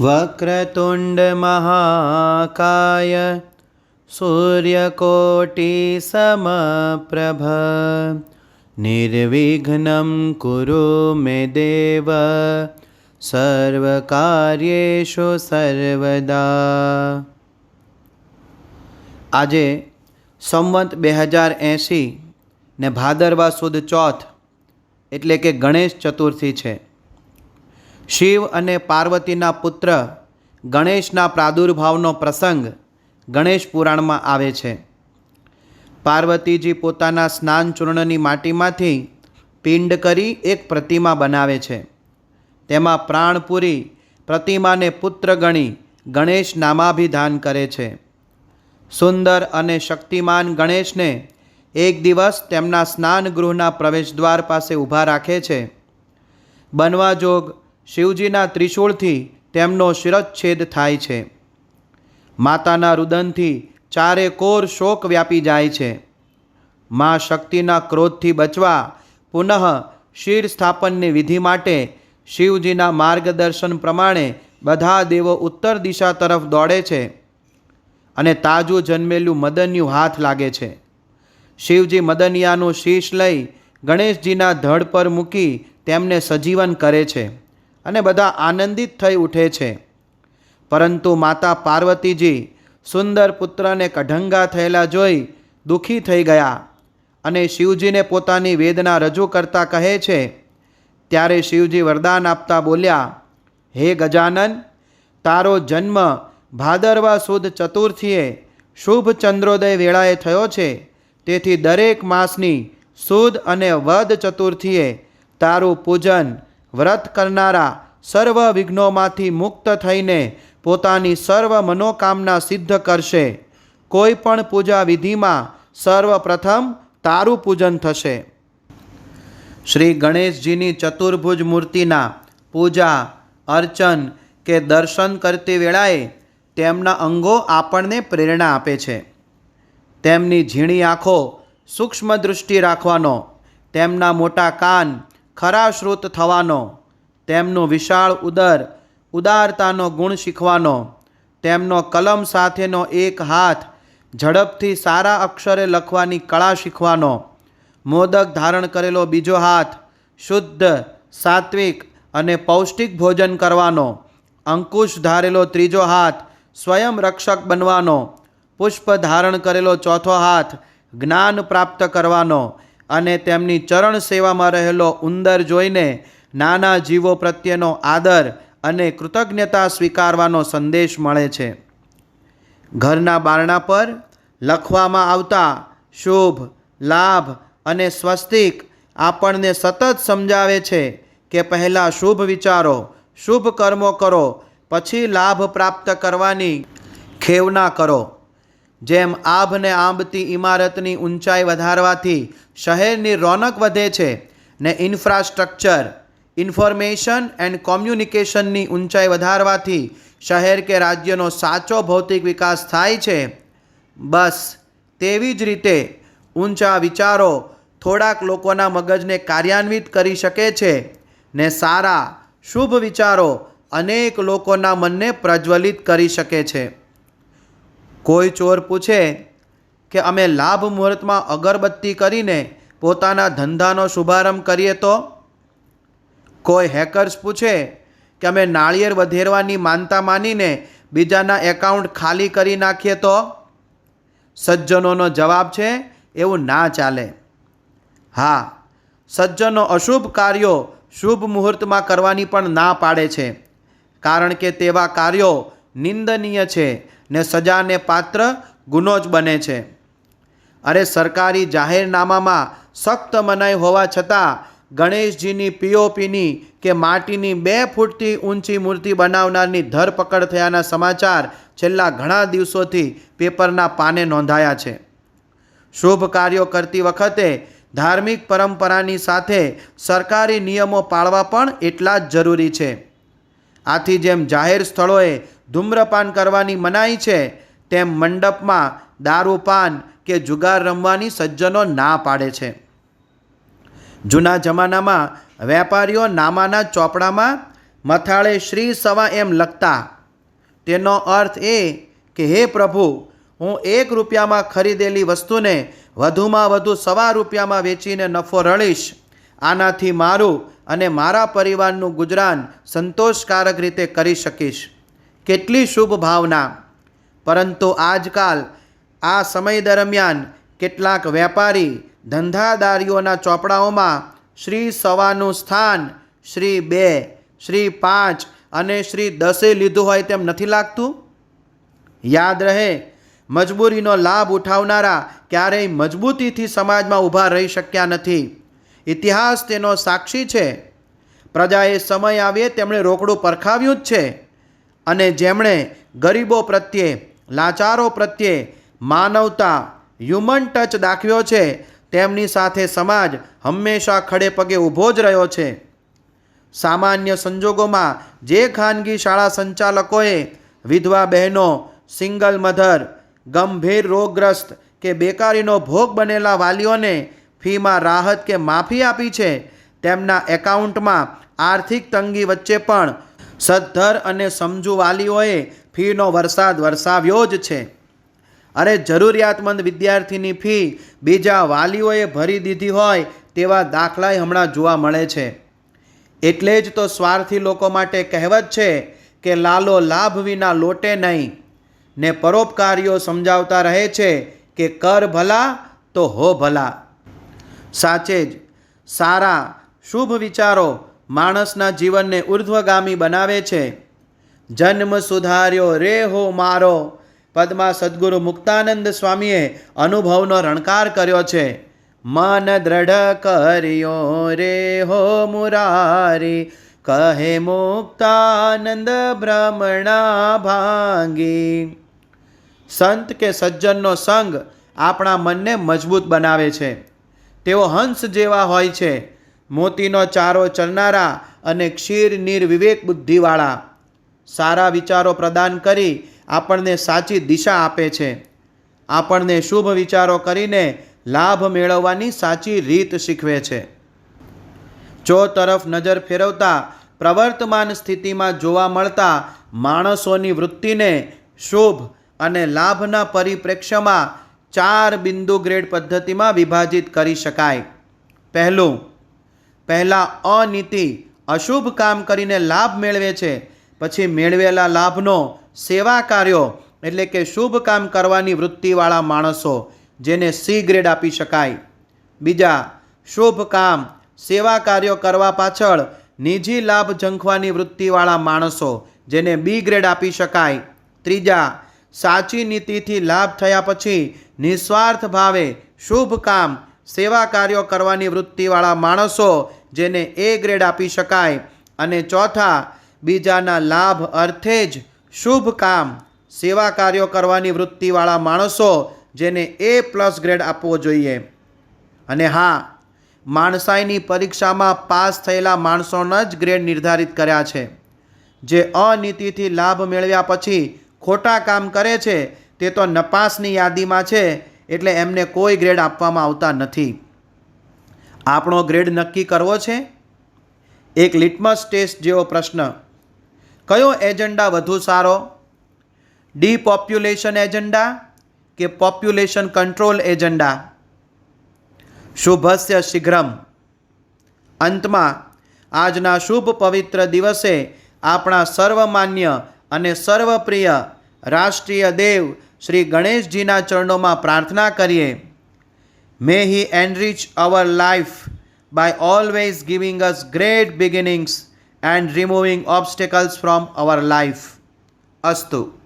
वक्रतुण्डमहाकाय सूर्यकोटिसमप्रभ निर्विघ्नं कुरु मे देव સર્વકાર્યેષુ સર્વદા આજે સંવંત બે હજાર એંસી ને ભાદરવા સુદ ચોથ એટલે કે ગણેશ ચતુર્થી છે શિવ અને પાર્વતીના પુત્ર ગણેશના પ્રાદુર્ભાવનો પ્રસંગ ગણેશ પુરાણમાં આવે છે. પાર્વતીજી પોતાના સ્નાન ચૂર્ણની માટીમાંથી પિંડ કરી એક પ્રતિમા બનાવે છે. તેમાં પ્રાણપુરી પ્રતિમાને પુત્ર ગણી ગણેશ નામાભિધાન કરે છે. સુંદર અને શક્તિમાન ગણેશને એક દિવસ તેમના સ્નાન ગૃહના પ્રવેશદ્વાર પાસે ઊભા રાખે છે. બનવા જોગ શિવજીના ત્રિશૂળથી તેમનો શિરચ્છેદ થાય છે. માતાના રુદનથી ચારે કોર શોક વ્યાપી જાય છે. મા શક્તિના ક્રોધથી બચવા પુનઃ શિર સ્થાપનની વિધિ માટે શિવજીના માર્ગદર્શન પ્રમાણે બધા દેવો ઉત્તર દિશા તરફ દોડે છે અને તાજું જન્મેલું મદનિયું હાથ લાગે છે. શિવજી મદનિયાનું શીશ લઈ ગણેશજીના ધડ પર મૂકી તેમને સજીવન કરે છે. અને બધા આનંદિત થઈ ઉઠે છે. પરંતુ માતા પાર્વતીજી સુંદર પુત્રને કઢંગા થયેલા જોઈ દુઃખી થઈ ગયા અને શિવજીને પોતાની વેદના રજૂ કરતા કહે છે, ત્યારે શિવજી વરદાન આપતા બોલ્યા, હે ગજાનન, તારો જન્મ ભાદરવા સુદ ચતુર્થીએ શુભ ચંદ્રોદય વેળાએ થયો છે. તેથી દરેક માસની સુદ અને વદ ચતુર્થીએ તારું પૂજન વ્રત કરનારા સર્વ વિઘ્નોમાંથી મુક્ત થઈને પોતાની સર્વ મનોકામના સિદ્ધ કરશે. કોઈ પણ પૂજા વિધિમાં સર્વપ્રથમ તારું પૂજન થશે. શ્રી ગણેશજીની ચતુર્ભુજ મૂર્તિના પૂજા, અર્ચન કે દર્શન કરતી વેળાએ તેમના અંગો આપણને પ્રેરણા આપે છે. તેમની ઝીણી આંખો સૂક્ષ્મ દૃષ્ટિ રાખવાનો, તેમના મોટા કાન ખરા શ્રુત થવાનો, તેમનું વિશાળ ઉદર, ઉદારતાનો ગુણ શીખવાનો, તેમનો કલમ સાથેનો એક હાથ, ઝડપથી સારા અક્ષરે લખવાની કળા શીખવાનો, મોદક ધારણ કરેલો બીજો હાથ, શુદ્ધ, સાત્વિક અને પૌષ્ટિક ભોજન કરવાનો, અંકુશ ધારેલો ત્રીજો હાથ, સ્વયં રક્ષક બનવાનો, પુષ્પ ધારણ કરેલો ચોથો હાથ, જ્ઞાન પ્રાપ્ત કરવાનો અને તેમની ચરણ સેવામાં રહેલો ઉંદર જોઈને નાના જીવો પ્રત્યેનો આદર અને કૃતજ્ઞતા સ્વીકારવાનો સંદેશ મળે છે. ઘરના બારણા પર લખવામાં આવતા શુભ, લાભ અને સ્વસ્તિક આપણને સતત સમજાવે છે કે પહેલાં શુભ વિચારો, શુભ કર્મો કરો, પછી લાભ પ્રાપ્ત કરવાની ખેવના કરો. જેમ આભને આંબતી ઇમારતની ઊંચાઈ વધારવાથી શહેરની રોનક વધે છે ને ઇન્ફ્રાસ્ટ્રક્ચર, ઇન્ફોર્મેશન એન્ડ કોમ્યુનિકેશનની ઊંચાઈ વધારવાથી શહેર કે રાજ્યનો સાચો ભૌતિક વિકાસ થાય છે. બસ તેવી જ રીતે ઊંચા વિચારો થોડાક લોકોના મગજને કાર્યાન્વિત કરી શકે છે ને સારા, શુભ વિચારો અનેક લોકોના મનને પ્રજ્વલિત કરી શકે છે. કોઈ ચોર પૂછે કે અમે લાભ મુહૂર્તમાં અગરબત્તી કરીને પોતાના ધંધાનો શુભારંભ કરીએ તો? કોઈ હેકર્સ પૂછે કે અમે નાળિયેર વધેરવાની માનતા માનીને બીજાના એકાઉન્ટ ખાલી કરી નાખીએ તો? સજ્જનોનો જવાબ છે, એવું ના ચાલે. હા, સજ્જનો અશુભ કાર્યો શુભ મુહૂર્તમાં કરવાની પણ ના પાડે છે, કારણ કે તેવા કાર્યો નિંદનીય છે ને સજાને પાત્ર ગુનો જ બને છે. અરે સરકારી જાહેરનામામાં સખ્ત મનાઈ હોવા છતાં ગણેશજીની પીઓપીની કે માટીની બે ફૂટથી ઊંચી મૂર્તિ બનાવનારની ધરપકડ થયાના સમાચાર છેલ્લા ઘણા દિવસોથી પેપરના પાને નોંધાયા છે. શુભ કાર્યો કરતી વખતે ધાર્મિક પરંપરાની સાથે સરકારી નિયમો પાળવા પણ એટલા જ જરૂરી છે. આથી જેમ જાહેર સ્થળોએ ધૂમ્રપાન કરવાની મનાઈ છે, તેમ મંડપમાં દારૂપાન કે જુગાર રમવાની સજ્જનો ના પાડે છે. જૂના જમાનામાં વેપારીઓ નામાના ચોપડામાં મથાળે શ્રી સવા એમ લખતા. તેનો અર્થ એ કે, હે પ્રભુ, હું એક રૂપિયામાં ખરીદેલી વસ્તુને વધુમાં વધુ સવા રૂપિયામાં વેચીને નફો રળીશ. આનાથી મારું અને મારા પરિવારનું ગુજરાન સંતોષકારક રીતે કરી શકીશ. કેટલી શુભ ભાવના. પરંતુ આજકાલ આ સમય દરમિયાન કેટલાક વેપારી ધંધાદારીઓના ચોપડાઓમાં શ્રી સવાનું સ્થાન, શ્રી બે, શ્રી પાંચ અને શ્રી દસે લીધું હોય તેમ નથી લાગતું? યાદ રહે, મજબૂરીનો લાભ ઉઠાવનારા ક્યારેય મજબૂતીથી સમાજમાં ઊભા રહી શક્યા નથી. ઇતિહાસ તેનો સાક્ષી છે. પ્રજાએ સમય આવે તેમણે રોકડું પરખાવ્યું જ છે. અને જેમણે ગરીબો પ્રત્યે, લાચારો પ્રત્યે માનવતા હ્યુમન ટચ દાખવ્યો છે, તેમની સાથે સમાજ હંમેશા ખડે પગે ઊભો જ રહ્યો છે. સામાન્ય સંજોગોમાં જે ખાનગી શાળા સંચાલકોએ વિધવા બહેનો સિંગલ મધર ગંભીર રોગગ્રસ્ત કે બેકારીનો ભોગ બનેલા વાલીઓને ફીમાં રાહત કે માફી આપી છે, તેમના એકાઉન્ટમાં આર્થિક તંગી વચ્ચે પણ સદ્ધર અને સમજુ વાલીઓએ ફીનો વરસાદ વરસાવ્યો જ છે. અરે જરૂરિયાતમંદ વિદ્યાર્થીની ફી બીજા વાલીઓએ ભરી દીધી હોય તેવા દાખલાય હમણાં જોવા મળે છે. એટલે જ તો સ્વાર્થી લોકો માટે કહેવત છે કે લાલો લાભ વિના લોટે નહીં. ને પરોપકારીઓ સમજાવતા રહે છે કે કર ભલા તો હો ભલા. સાચે જ સારા, શુભ વિચારો માણસના જીવનને ઉર્ધ્વગામી બનાવે છે. જન્મ સુધાર્યો રે હો મારો. પદમાં સદગુરુ મુક્તાનંદ સ્વામીએ અનુભવનો રણકાર કર્યો છે. મન દ્રઢ કર્યો રે હો મુરારી. કહે મુક્તાનંદ ભ્રમણા ભાંગી. સંત કે સજ્જનનો સંગ આપણા મનને મજબૂત બનાવે છે. તેઓ હંસ જેવા હોય છે. મોતીનો ચારો ચરનારા અને ક્ષીર નીર વિવેક બુદ્ધિવાળા. સારા વિચારો પ્રદાન કરી આપણને સાચી દિશા આપે છે. આપણને શુભ વિચારો કરીને લાભ મેળવવાની સાચી રીત શીખવે છે. ચો તરફ નજર ફેરવતા પ્રવર્તમાન સ્થિતિમાં જોવા મળતા માણસોની વૃત્તિને શુભ અને લાભના પરિપ્રેક્ષ્યમાં ચાર બિંદુ ગ્રેડ પદ્ધતિમાં વિભાજિત કરી શકાય. પહેલું પહેલાં અનીતિ અશુભ કામ કરીને લાભ મેળવે છે. પછી મેળવેલા લાભનો સેવા કાર્યો એટલે કે શુભ કામ કરવાની વૃત્તિવાળા માણસો જેને સી ગ્રેડ આપી શકાય. બીજા, શુભ કામ સેવા કાર્યો કરવા પાછળ નિજી લાભ ઝંખવાની વૃત્તિવાળા માણસો જેને બી ગ્રેડ આપી શકાય. ત્રીજા, સાચી નીતિથી લાભ થયા પછી નિસ્વાર્થ ભાવે શુભ કામ સેવા કાર્યો કરવાની વૃત્તિવાળા માણસો જેને એ ગ્રેડ આપી શકાય. અને ચોથા, બીજાના લાભ અર્થે જ શુભ કામ, સેવા કાર્યો કરવાની વૃત્તિવાળા માણસો જેને એ પ્લસ ગ્રેડ આપવો જોઈએ. અને હા, માણસાઈની પરીક્ષામાં પાસ થયેલા માણસોના જ ગ્રેડ નિર્ધારિત કર્યા છે. જે અનીતિથી લાભ મેળવ્યા પછી ખોટા કામ કરે છે, તે તો નપાસની યાદીમાં છે, એટલે એમને કોઈ ગ્રેડ આપવામાં આવતા નથી. આપણો ગ્રેડ નક્કી કરવો છે? એક લિટમસ ટેસ્ટ જેવો પ્રશ્ન. કયો એજન્ડા વધુ સારો? ડીપોપ્યુલેશન એજન્ડા કે પોપ્યુલેશન કંટ્રોલ એજન્ડા? શુભસ્ય શીઘ્રમ. અંતમાં, આજના શુભ પવિત્ર દિવસે આપણા સર્વમાન્ય અને સર્વપ્રિય રાષ્ટ્રીય દેવ શ્રી ગણેશજીના ચરણોમાં પ્રાર્થના કરીએ. May He enrich our life by always giving us great beginnings and removing obstacles from our life. Astu.